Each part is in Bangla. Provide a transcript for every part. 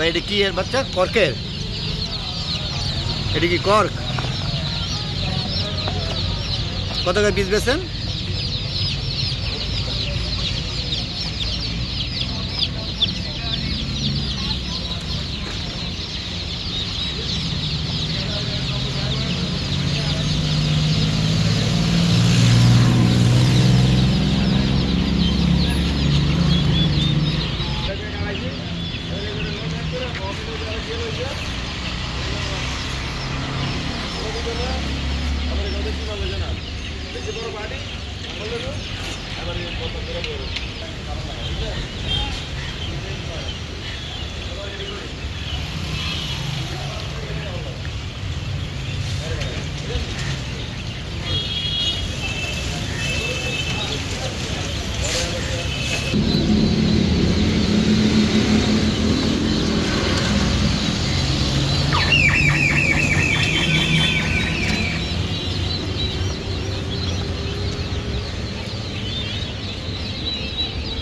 ভাই এটা কি এর বাচ্চা? কর্কের? এটা কি কর্ক? কত করে পিস বেছেন জন্য আবার এখানে কি ভালো জানা বেশি বড় বাড়ি আমাদেরও আবার কথা বেরোবে ঠিক আছে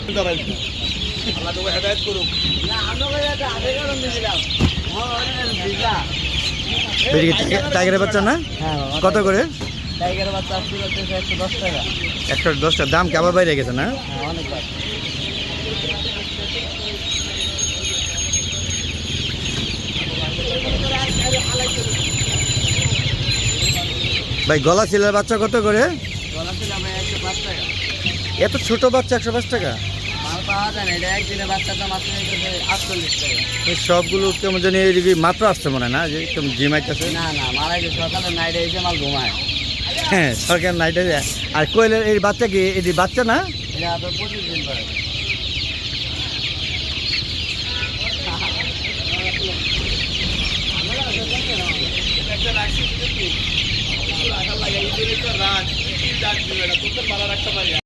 আল্লাহ তোকে হেদায়ত করুক এটা কি টাইগার- টাইগারের বাচ্চা না? কত করে? টাইগার বাচ্চা একশো দশ টাকা একশো দশটা। দাম আবার বাইরে গেছে না? অনেক ভাই গলা চিলার বাচ্চা কত করে? এত ছোট বাচ্চা একশো পাঁচ টাকা। পাওয়া যায় না এটা একদিনে বাচ্চাটা মাত্র হইতেছে আটচল্লিশ টাকা। সবগুলো কেমন জানি এদিকে মাত্র আসছে মনে না? যে কেমন জিমাইতেছে না না মারা গেছে সকালে নাইটে এসে মাল ঘুমায়। হ্যাঁ সরকার নাইটে আর কোয়েলের এই বাচ্চা কি? এটি বাচ্চা না? এটা আপনার পঁচিশ দিন পরে রাত রাখতে পারি